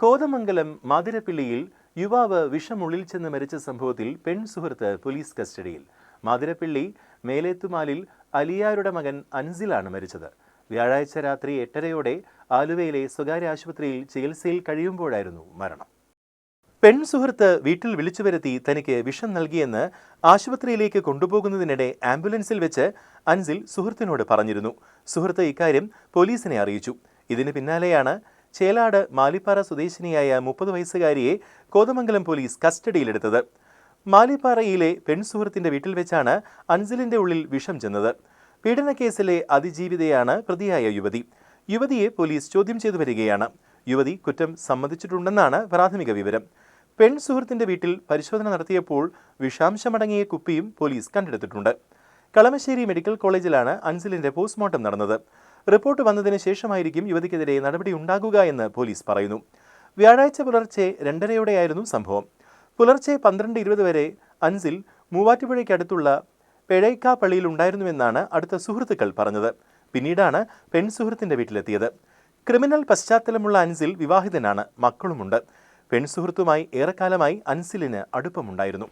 കോതമംഗലം മാതിരപ്പിള്ളിയിൽ യുവാവ് വിഷമുള്ളിൽ ചെന്ന് മരിച്ച സംഭവത്തിൽ പെൺ സുഹൃത്ത് പോലീസ് കസ്റ്റഡിയിൽ. മാതിരപ്പിള്ളി മേലേത്തുമാലിൽ അലിയാരുടെ മകൻ അൻസിലാണ് മരിച്ചത്. വ്യാഴാഴ്ച രാത്രി എട്ടരയോടെ ആലുവയിലെ സ്വകാര്യ ആശുപത്രിയിൽ ചികിത്സയിൽ കഴിയുമ്പോഴായിരുന്നു മരണം. പെൺ സുഹൃത്ത് വീട്ടിൽ വിളിച്ചു വരുത്തി തനിക്ക് വിഷം നൽകിയെന്ന് ആശുപത്രിയിലേക്ക് കൊണ്ടുപോകുന്നതിനിടെ ആംബുലൻസിൽ വെച്ച് അൻസിൽ സുഹൃത്തിനോട് പറഞ്ഞിരുന്നു. സുഹൃത്ത് ഇക്കാര്യം പോലീസിനെ അറിയിച്ചു. ഇതിന് പിന്നാലെയാണ് ചേലാട് മാലിപ്പാറ സ്വദേശിനിയായ മുപ്പത് വയസ്സുകാരിയെ കോതമംഗലം പോലീസ് കസ്റ്റഡിയിലെടുത്തത്. മാലിപ്പാറയിലെ പെൺസുഹൃത്തിന്റെ വീട്ടിൽ വെച്ചാണ് അൻസിലിന്റെ ഉള്ളിൽ വിഷം ചെന്നത്. പീഡനക്കേസിലെ അതിജീവിതയാണ് പ്രതിയായ യുവതി. യുവതിയെ പോലീസ് ചോദ്യം ചെയ്തു വരികയാണ്. യുവതി കുറ്റം സമ്മതിച്ചിട്ടുണ്ടെന്നാണ് പ്രാഥമിക വിവരം. പെൺ സുഹൃത്തിന്റെ വീട്ടിൽ പരിശോധന നടത്തിയപ്പോൾ വിഷാംശമടങ്ങിയ കുപ്പിയും പോലീസ് കണ്ടെടുത്തിട്ടുണ്ട്. കളമശ്ശേരി മെഡിക്കൽ കോളേജിലാണ് അൻസിലിന്റെ പോസ്റ്റ്മോർട്ടം നടന്നത്. റിപ്പോർട്ട് വന്നതിന് ശേഷമായിരിക്കും യുവതിക്കെതിരെ നടപടി ഉണ്ടാകുക എന്ന് പോലീസ് പറയുന്നു. വ്യാഴാഴ്ച പുലർച്ചെ രണ്ടരയോടെയായിരുന്നു സംഭവം. പുലർച്ചെ പന്ത്രണ്ട് ഇരുപത് വരെ അൻസിൽ മൂവാറ്റുപുഴയ്ക്കടുത്തുള്ള പെഴൈക്ക പള്ളിയിൽ ഉണ്ടായിരുന്നുവെന്നാണ് അടുത്ത സുഹൃത്തുക്കൾ പറഞ്ഞത്. പിന്നീടാണ് പെൺ സുഹൃത്തിന്റെ വീട്ടിലെത്തിയത്. ക്രിമിനൽ പശ്ചാത്തലമുള്ള അൻസിൽ വിവാഹിതനാണ് മക്കളുമുണ്ട്. പെൺസുഹൃത്തുമായി ഏറെക്കാലമായി അൻസിലിന് അടുപ്പമുണ്ടായിരുന്നു.